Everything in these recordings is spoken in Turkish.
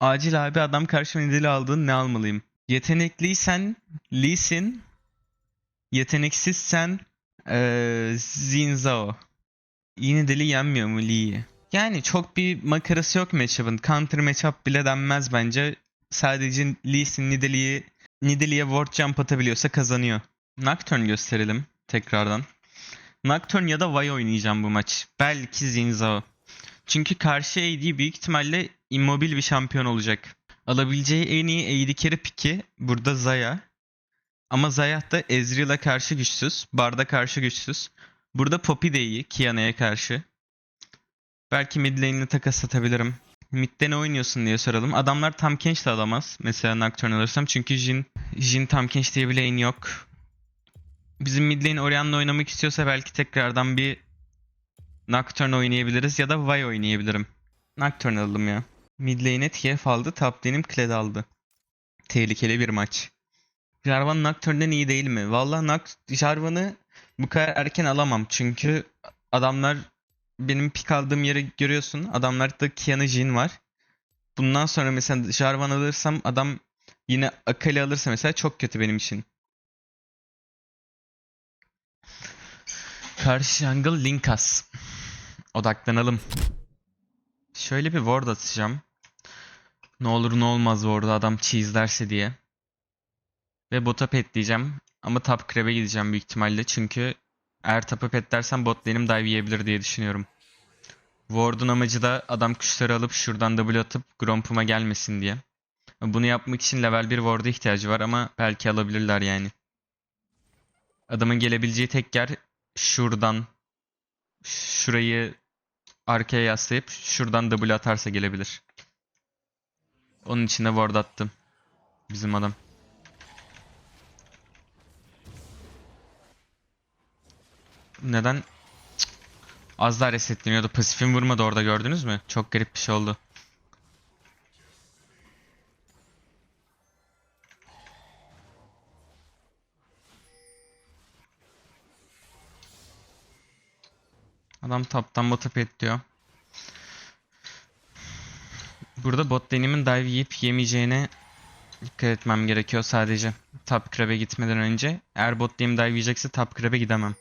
Acil abi adam karşıma Nidalee aldın ne almalıyım? Yetenekliysen Lee Sin. Yeteneksizsen eee Xin Zhao. Yine deli yenmiyor mu Lee'yi? Yani çok bir makarası yok matchup'ın. Counter matchup bile denmez bence. Sadece Lee Sin Nidalee'yi Nidalee'ye ward jump atabiliyorsa kazanıyor. Nocturne gösterelim tekrardan. Nocturne ya da Vi oynayacağım bu maç. Belki Xin Zhao. Çünkü karşı AD büyük ihtimalle immobil bir şampiyon olacak. Alabileceği en iyi AD carry pick'i burada Zaya. Ama Zaya da Ezreal'a karşı güçsüz. Bard'a karşı güçsüz. Burada Poppy de iyi Kiana'ya karşı. Belki mid lane'le takas atabilirim. Mid'de ne oynuyorsun diye soralım. Adamlar Tam Kench de alamaz. Mesela Nocturne alırsam. Çünkü Jin, Jin Tam Kench diye bir lane yok. Bizim mid lane Orianna'la oynamak istiyorsa belki tekrardan bir Nocturne oynayabiliriz ya da Vi oynayabilirim. Nocturne alalım ya. Mid lane'e TF aldı, top lane'im Kled aldı. Tehlikeli bir maç. Jarvan Nocturne'den iyi değil mi? Valla Noct Jarvan'ı bu kadar erken alamam. Çünkü adamlar benim pik aldığım yeri görüyorsun. Adamlarda Kiana Jhin var. Bundan sonra mesela Jarvan alırsam adam yine Akali alırsa mesela çok kötü benim için. Karşı jungle Linkas. Odaklanalım. Şöyle bir ward atacağım. Ne olur ne olmaz ward'u adam cheese'lerse diye. Ve bota pet diyeceğim. Ama top crab'e gideceğim büyük ihtimalle. Çünkü eğer top'a pet dersem bot lane'im dive yiyebilir diye düşünüyorum. Ward'un amacı da adam kuşları alıp şuradan W atıp Gromp'uma gelmesin diye. Bunu yapmak için level 1 ward'a ihtiyacı var ama belki alabilirler yani. Adamın gelebileceği tek yer şuradan şurayı arkaya yaslayıp şuradan W atarsa gelebilir. Onun için de ward attım. Bizim adam. Neden? Cık. Az daha resetleniyordu. Pasifim vurmadı orada gördünüz mü? Çok garip bir şey oldu. Adam taptan bota pet diyor. Burada bot lane'imin dive yiyip yemeyeceğine dikkat etmem gerekiyor sadece. Top crab'e gitmeden önce. Eğer bot lane'im dive yiyecekse top crab'e gidemem.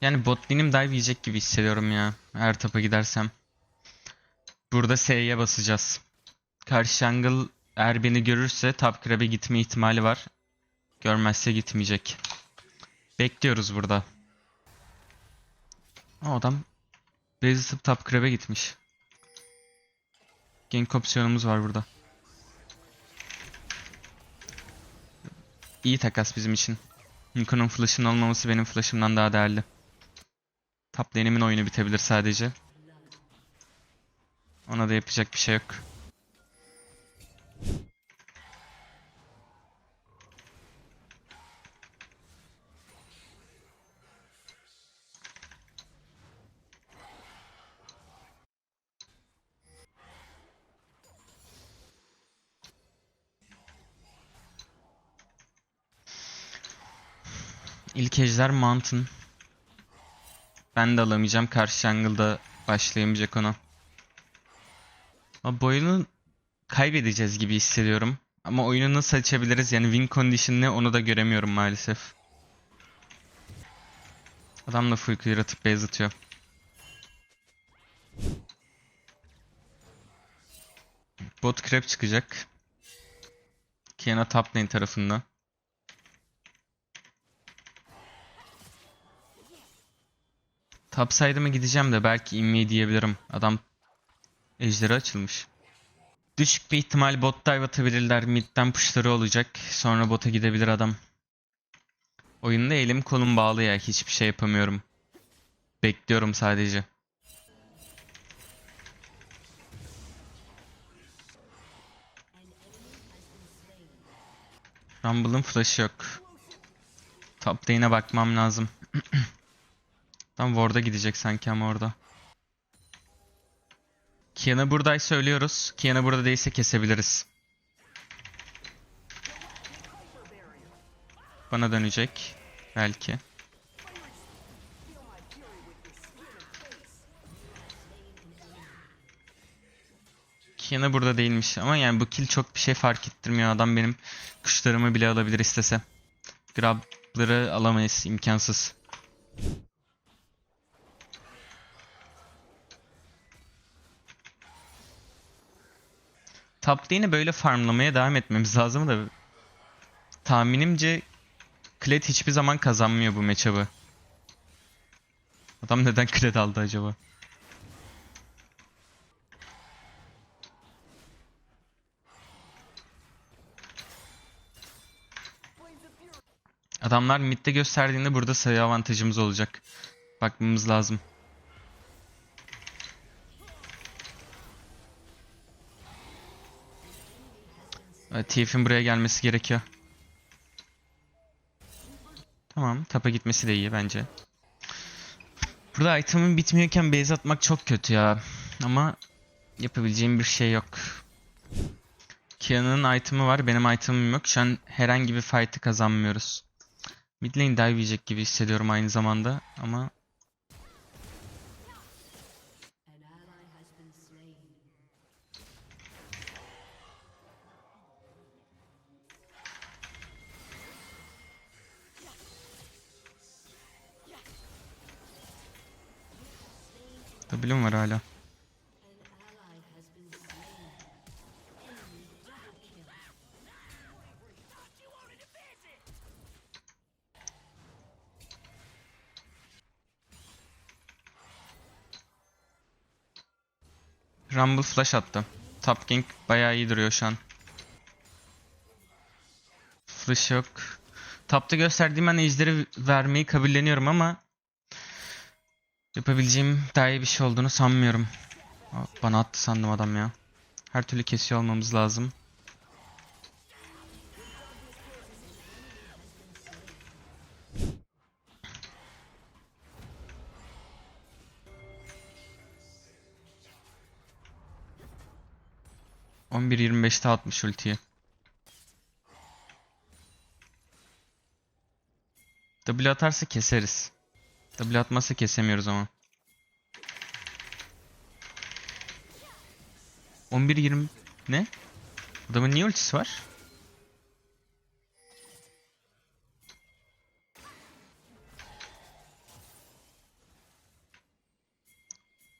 Yani bot lane'im dive yiyecek gibi hissediyorum ya. Eğer tapa gidersem. Burada S'ye basacağız. Karşı jungle eğer beni görürse top crab'e gitme ihtimali var. Görmezse gitmeyecek. Bekliyoruz burada. O adam atıp top crab'e gitmiş. Gank opsiyonumuz var burada. İyi takas bizim için. Niko'nun flash'ın olmaması benim flash'ımdan daha değerli. Top lane'imin oyunu bitebilir sadece. Ona da yapacak bir şey yok. İlk ejder Mountain. Ben de alamayacağım. Karşı jungle'da başlayamayacak ona. Ama bu oyunu kaybedeceğiz gibi hissediyorum. Ama oyunu nasıl açabiliriz? Yani win condition ne onu da göremiyorum maalesef. Adam da full clear atıp base atıyor. Bot crab çıkacak. Kiana top lane tarafında. Top gideceğim de belki inmeyi diyebilirim. Adam ejderi açılmış. Düşük bir ihtimal bot dive atabilirler. Mid'den pushları olacak. Sonra bota gidebilir adam. Oyunda elim kolum bağlı ya. Hiçbir şey yapamıyorum. Bekliyorum sadece. Rumble'ın flash'ı yok. Top lane'e bakmam lazım. Tam ward'a gidecek sanki ama orada. Kiana buradaysa söylüyoruz. Kiana burada değilse kesebiliriz. Bana dönecek. Belki. Kiana burada değilmiş ama yani bu kill çok bir şey fark ettirmiyor. Adam benim kuşlarımı bile alabilir istese. Grab'ları alamayız imkansız. Top lane'i böyle farmlamaya devam etmemiz lazım da tahminimce Kled hiçbir zaman kazanmıyor bu matchup'ı. Adam neden Kled aldı acaba? Adamlar midde gösterdiğinde burada sayı avantajımız olacak. Bakmamız lazım. Evet, Thief'in buraya gelmesi gerekiyor. Tamam, tapa gitmesi de iyi bence. Burada item'ın bitmiyorken base atmak çok kötü ya. Ama yapabileceğim bir şey yok. Kia'nın item'ı var, benim item'ım yok. Şu an herhangi bir fight'ı kazanmıyoruz. Mid lane dive gibi hissediyorum aynı zamanda ama W'm var hala. Rumble flash attı. Top gank bayağı iyi duruyor şu an. Flash yok. Tapta gösterdiğim ben ejderi vermeyi kabulleniyorum ama yapabileceğim daha iyi bir şey olduğunu sanmıyorum. Bana attı sandım adam ya. Her türlü kesiyor olmamız lazım. On bir yirmi beşte atmış ultiyi. W atarsa keseriz. W atmazsa kesemiyoruz ama. 11-20 ne? Adamın niye ultisi var?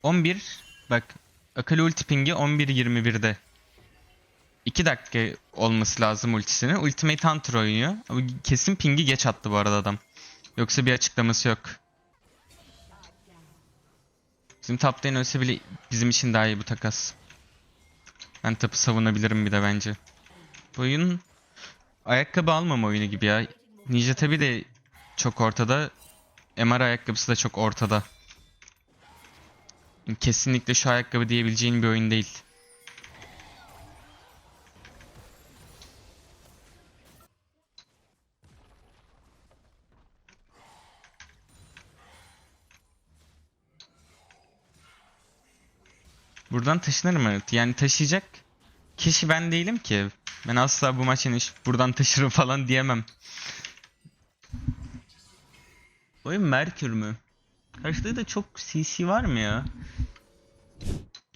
...11... Bak... Akali ulti pingi 11.21'de. 2 dakika olması lazım ultisinin. Ultimate Hunter oynuyor. Kesin pingi geç attı bu arada adam. Yoksa bir açıklaması yok. Bizim top lane ölse bile bizim için daha iyi bu takas. Ben tapı savunabilirim bir de bence. Bu oyun ayakkabı almama oyunu gibi ya. Ninja tabi de çok ortada. MR ayakkabısı da çok ortada. Kesinlikle şu ayakkabı diyebileceğin bir oyun değil. Buradan taşınır mı? Yani taşıyacak kişi ben değilim ki. Ben asla bu maçın iş buradan taşırım falan diyemem. Oyun Merkür mü? Karşıda da çok CC var mı ya?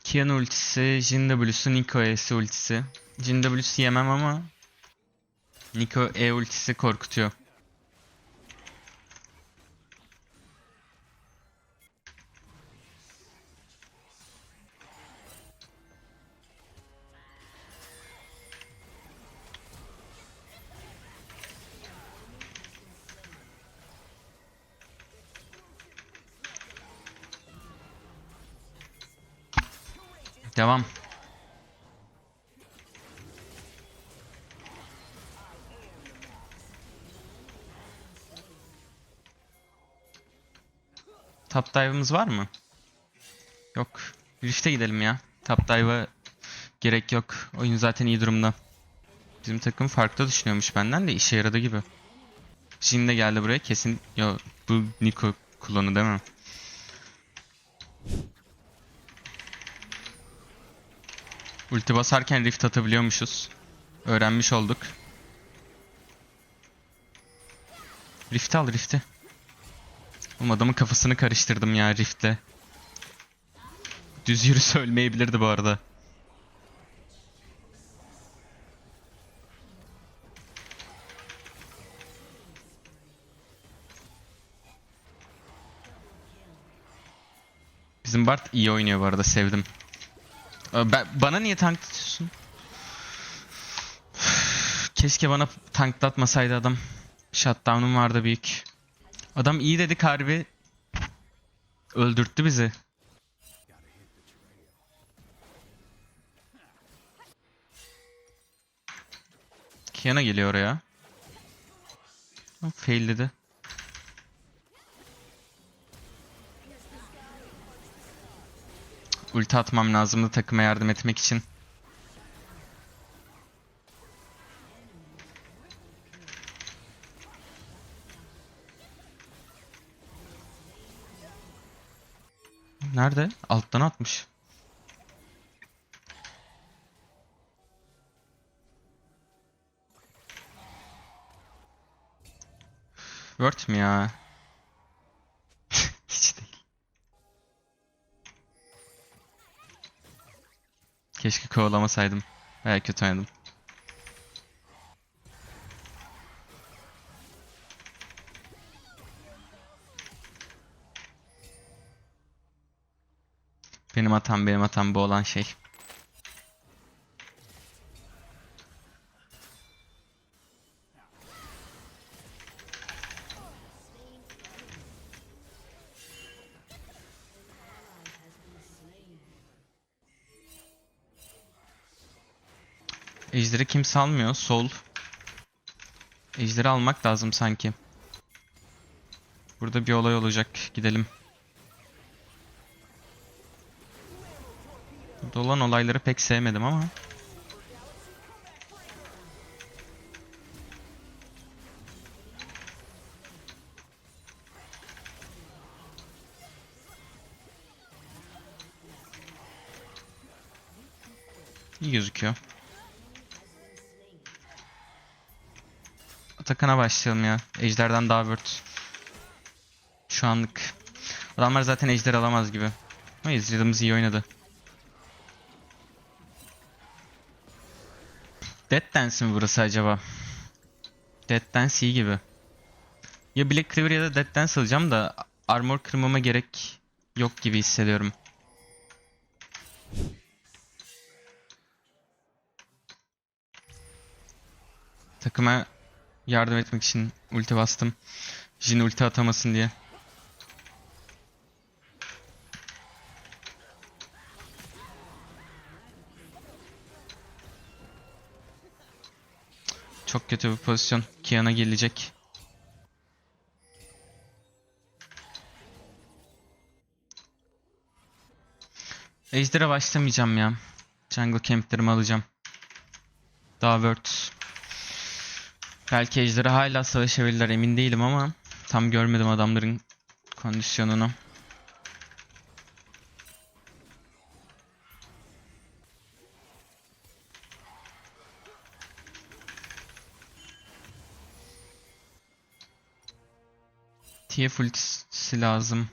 Kian ultisi, Jin W'su, Nico E'si ultisi. Jin W'su yemem ama Nico E ultisi korkutuyor. Devam. Top dive'ımız var mı? Yok. Rift'e gidelim ya. Top dive'a gerek yok. Oyun zaten iyi durumda. Bizim takım farklı düşünüyormuş benden de işe yaradı gibi. Jin de geldi buraya kesin. Yo bu Nico klonu değil mi? Ulti basarken rift atabiliyormuşuz. Öğrenmiş olduk. Rift'i al Rift'i. Oğlum adamın kafasını karıştırdım ya Rift'le. Düz yürüse ölmeyebilirdi bu arada. Bizim Bart iyi oynuyor bu arada sevdim. Ee, Ben, bana niye tank tutuyorsun? Keşke bana tanklatmasaydı adam. Shutdown'um vardı büyük. Adam iyi dedik harbi. Öldürttü bizi. Kiana geliyor oraya. Fail dedi. Ulti atmam lazımdı takıma yardım etmek için. Nerede? Alttan atmış. Word mi ya? Keşke kovalamasaydım. Baya kötü oynadım. Benim hatam benim hatam bu olan şey. Kimse almıyor. Sol. Ejderi almak lazım sanki. Burada bir olay olacak. Gidelim. Burada olan olayları pek sevmedim ama. İyi gözüküyor. Atakan'a başlayalım ya. Ejder'den daha word. Şu anlık. Adamlar zaten ejder alamaz gibi. Ama Ezreal'ımız iyi oynadı. Dead Dance mi burası acaba? Dead Dance iyi gibi. Ya Black Cleaver ya da Dead Dance alacağım da armor kırmama gerek yok gibi hissediyorum. Takıma yardım etmek için ulti bastım. Jin ulti atamasın diye. Çok kötü bir pozisyon. Kiana gelecek. Ejder'e başlamayacağım ya. Jungle camplerimi alacağım. Daha word. Belki Ejder'e hala savaşabilirler emin değilim ama tam görmedim adamların kondisyonunu. TF ultisi lazım.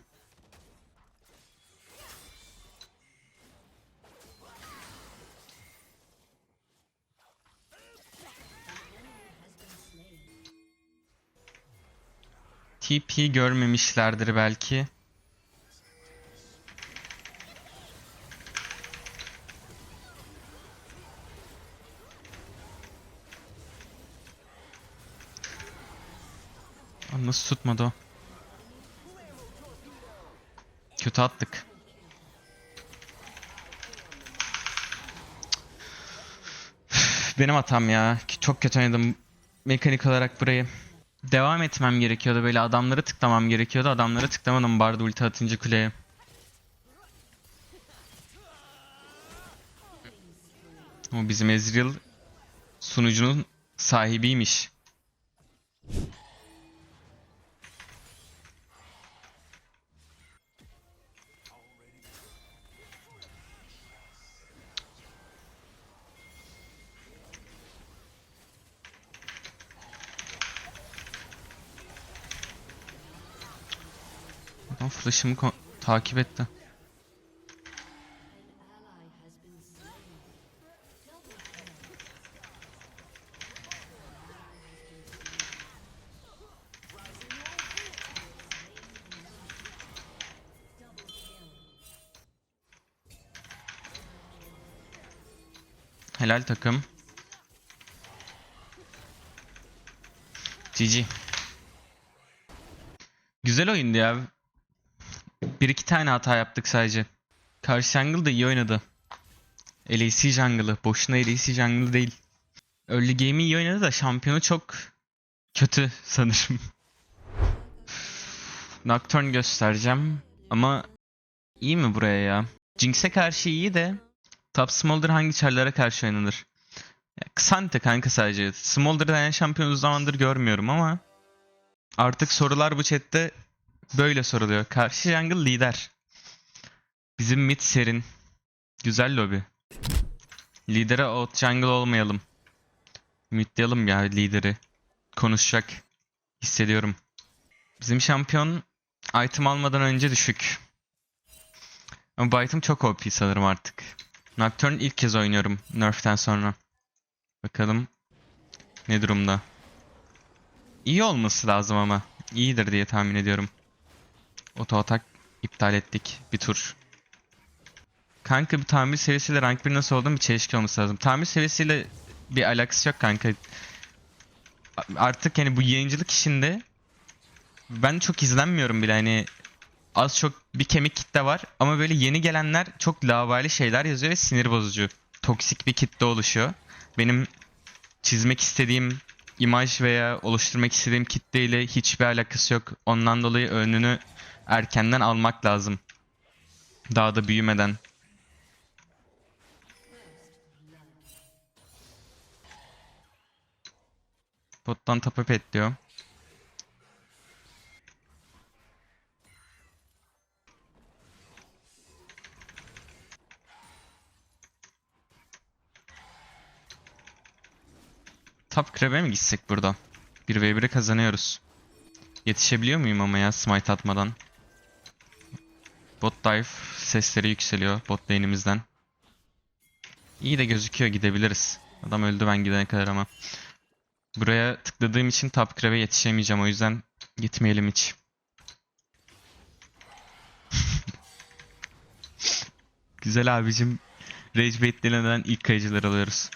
TP görmemişlerdir belki. Nasıl tutmadı o? Kötü attık. Benim hatam ya. Çok kötü oynadım. Mekanik olarak burayı. Devam etmem gerekiyordu. Böyle adamları tıklamam gerekiyordu. Adamları tıklamadım barda ulti atınca kuleye. O bizim Ezreal sunucunun sahibiymiş. Ama flash'ımı takip etti. Helal takım. GG. Güzel oyundu ya. Bir iki tane hata yaptık sadece. Karşı jungle da iyi oynadı. LAC jungle'ı. Boşuna LAC jungle değil. Early game'i iyi oynadı da şampiyonu çok kötü sanırım. Nocturne göstereceğim. Ama iyi mi buraya ya? Jinx'e karşı iyi de Top Smolder hangi çarlara karşı oynanır? Ya, Xante kanka sadece. Smolder denen şampiyon zamandır görmüyorum ama artık sorular bu chatte böyle soruluyor. Karşı jungle lider. Bizim mid serin. Güzel lobi. Lidere out jungle olmayalım. Mütleyelim ya lideri. Konuşacak. Hissediyorum. Bizim şampiyon item almadan önce düşük. Ama bu item çok OP sanırım artık. Nocturne ilk kez oynuyorum Nerf'ten sonra. Bakalım ne durumda. İyi olması lazım ama. İyidir diye tahmin ediyorum. Oto atak iptal ettik bir tur. Kanka bir tamir seviyesiyle rank 1 nasıl olduğum bir çelişki olması lazım. Tamir seviyesiyle bir alakası yok kanka. Artık yani bu yayıncılık işinde ben çok izlenmiyorum bile hani az çok bir kemik kitle var ama böyle yeni gelenler çok lavali şeyler yazıyor ve sinir bozucu. Toksik bir kitle oluşuyor. Benim çizmek istediğim imaj veya oluşturmak istediğim kitleyle hiçbir alakası yok. Ondan dolayı önünü erkenden almak lazım. Daha da büyümeden. Bottan tapa pet diyor. Top krebe mi gitsek burada? 1v1'i kazanıyoruz. Yetişebiliyor muyum ama ya smite atmadan? Bot dive sesleri yükseliyor bot lane'imizden. İyi de gözüküyor gidebiliriz. Adam öldü ben gidene kadar ama. Buraya tıkladığım için top krebe yetişemeyeceğim o yüzden gitmeyelim hiç. Güzel abicim. Rage baitlerinden ilk kayıcılar alıyoruz.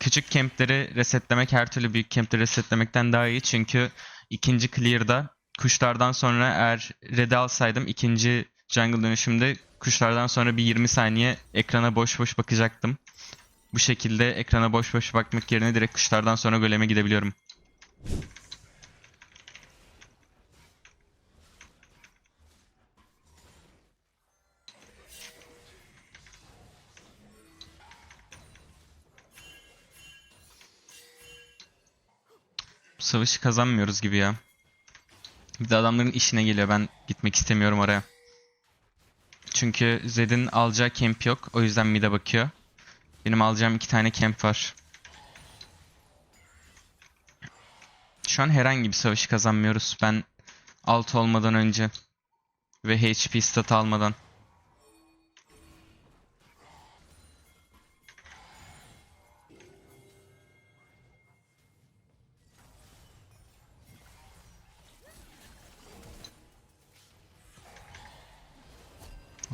Küçük kempleri resetlemek her türlü büyük kempleri resetlemekten daha iyi. Çünkü ikinci clear'da kuşlardan sonra eğer red'i alsaydım ikinci jungle dönüşümde kuşlardan sonra bir 20 saniye ekrana boş boş bakacaktım. Bu şekilde ekrana boş boş bakmak yerine direkt kuşlardan sonra goleme gidebiliyorum. Bu savaşı kazanmıyoruz gibi ya. Bir de adamların işine geliyor. Ben gitmek istemiyorum oraya. Çünkü Zed'in alacağı camp yok. O yüzden mid'e bakıyor. Benim alacağım iki tane camp var. Şu an herhangi bir savaşı kazanmıyoruz. Ben alt olmadan önce ve HP stat almadan.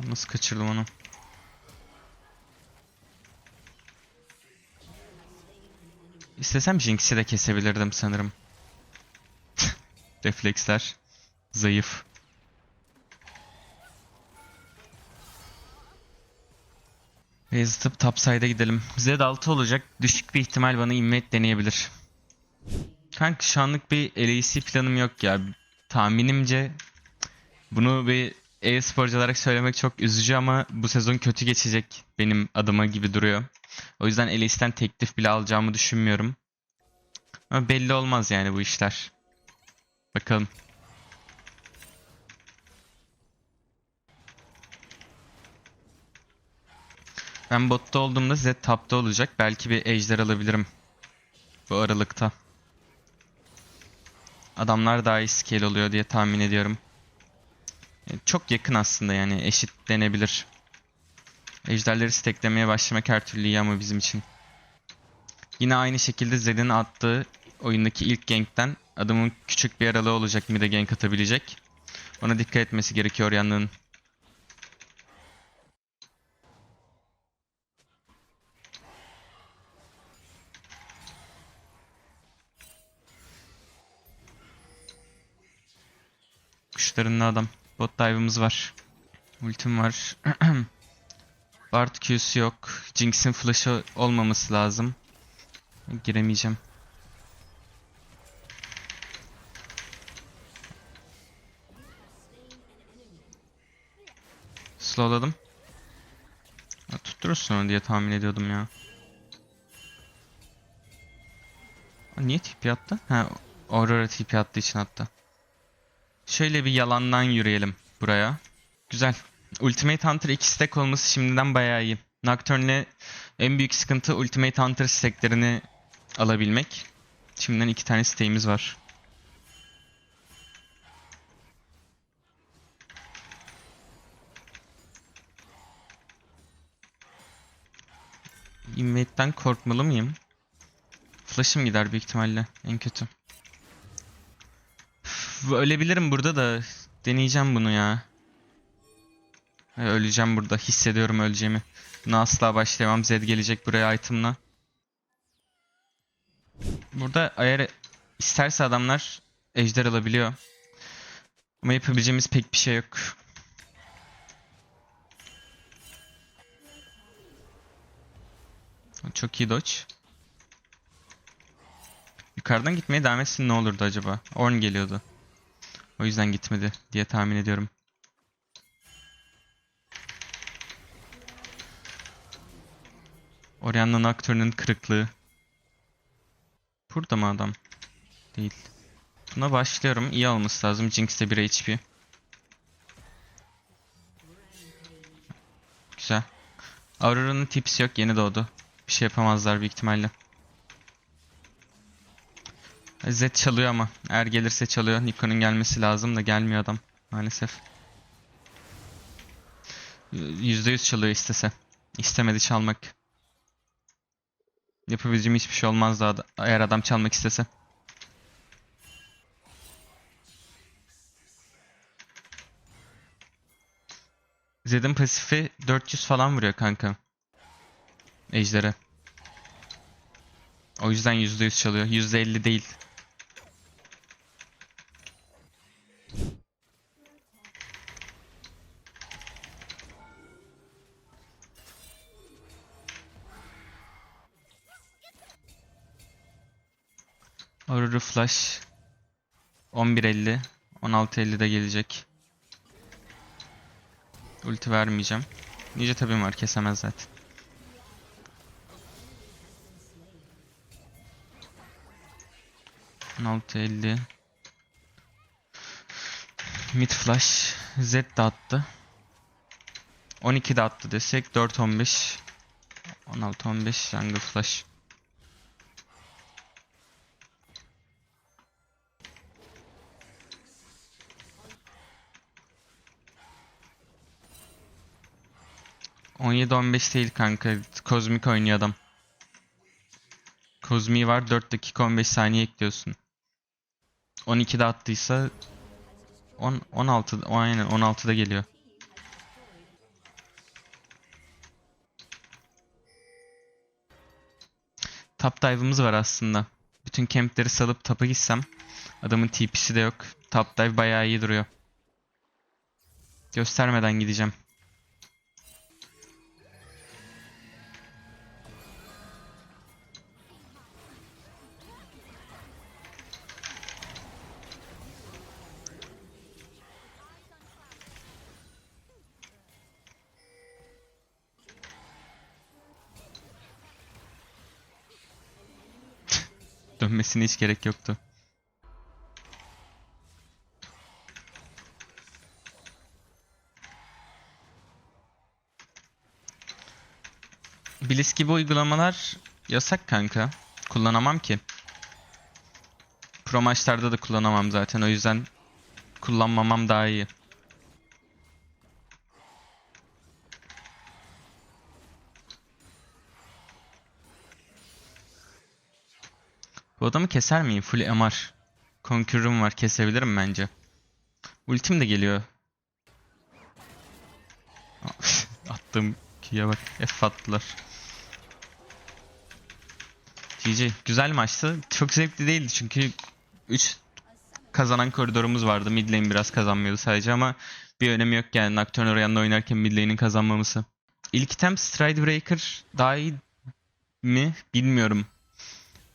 Nasıl kaçırdım onu? İstesem Jinx'i de kesebilirdim sanırım. Refleksler. Zayıf. Base atıp topside'a gidelim. Zed 6 olacak. Düşük bir ihtimal bana invade deneyebilir. Kanka şu anlık bir LEC planım yok ya. Tahminimce bunu bir e-sporcu olarak söylemek çok üzücü ama bu sezon kötü geçecek benim adıma gibi duruyor. O yüzden LEC'den teklif bile alacağımı düşünmüyorum. Ama belli olmaz yani bu işler. Bakalım. Ben botta olduğumda Zed tapta olacak. Belki bir ejder alabilirim. Bu aralıkta. Adamlar daha iyi scale oluyor diye tahmin ediyorum. E, Çok yakın aslında yani eşit denebilir. Ejderleri steklemeye başlamak her türlü iyi ama bizim için. Yine aynı şekilde Zed'in attığı oyundaki ilk gankten adamın küçük bir aralığı olacak mid'e gank atabilecek. Ona dikkat etmesi gerekiyor yanlığın. Kuşlarında adam. Bot dive'ımız var. Ultim var. Bard Q'su yok. Jinx'in flash'ı olmaması lazım. Giremeyeceğim. Slowladım. Tutturursun onu diye tahmin ediyordum ya. Niye TP attı? Ha, Aurora TP attığı için attı. Şöyle bir yalandan yürüyelim buraya. Güzel. Ultimate Hunter 2 stack olması şimdiden bayağı iyi. Nocturne'le en büyük sıkıntı Ultimate Hunter stacklerini alabilmek. Şimdiden iki tane stack'imiz var. Invade'den korkmalı mıyım? Flash'ım gider büyük ihtimalle. En kötü. Ölebilirim burada da deneyeceğim bunu ya. Ha, Öleceğim burada. Hissediyorum öleceğimi. Buna asla başlayamam. Zed gelecek buraya item'la. Burada eğer isterse adamlar ejder alabiliyor. Ama yapabileceğimiz pek bir şey yok. Çok iyi dodge. Yukarıdan gitmeye devam etsin ne olurdu acaba? Orn geliyordu. O yüzden gitmedi diye tahmin ediyorum. Orianna'nın aktörünün kırıklığı. Burada mı adam? Değil. Buna başlıyorum. İyi olması lazım. Jinx de 1 HP. Güzel. Aurora'nın tipsi yok. Yeni doğdu. Bir şey yapamazlar büyük ihtimalle. Zed çalıyor ama. Eğer gelirse çalıyor. Niko'nun gelmesi lazım da gelmiyor adam. Maalesef. %100 çalıyor istese. İstemedi çalmak. Yapabileceğim hiçbir şey olmaz daha da eğer adam çalmak istese. Zed'in pasifi 400 falan vuruyor kanka. Ejder'e. O yüzden %100 çalıyor. %50 değil. Aurora Flash 11.50 16.50'de gelecek. Ulti vermeyeceğim. Ninja tabii var kesemez zaten. Altı elli. Mid flash. Z de attı. 12 de attı desek 4 15. 16 15 jungle flash. On yedi on beş değil kanka. Kozmik oynuyor adam. Kozmi var 4 dakika 15 saniye ekliyorsun. 12'de attıysa 10 16 o aynen 16'da geliyor. Top dive'ımız var aslında. Bütün campleri salıp tapa gitsem adamın TP'si de yok. Top dive bayağı iyi duruyor. Göstermeden gideceğim. Dönmesine hiç gerek yoktu. Bliss gibi uygulamalar yasak kanka. Kullanamam ki. Pro maçlarda da kullanamam zaten. O yüzden kullanmamam daha iyi. Bu adamı keser miyim? Full MR. Conqueror'ım var. Kesebilirim bence. Ultim de geliyor. Attığım kiye bak. F attılar. GG. Güzel maçtı. Çok zevkli değildi çünkü 3 kazanan koridorumuz vardı. Mid lane biraz kazanmıyordu sadece ama bir önemi yok yani Nocturne Orianna oynarken mid lane'in kazanmaması. İlk item Stridebreaker daha iyi mi bilmiyorum.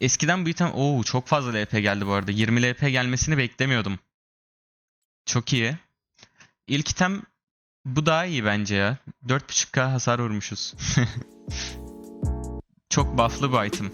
Eskiden bu item ooo çok fazla LP geldi bu arada. 20 LP gelmesini beklemiyordum. Çok iyi. İlk item bu daha iyi bence ya. 4.5k hasar vurmuşuz. çok buff'lı bu item.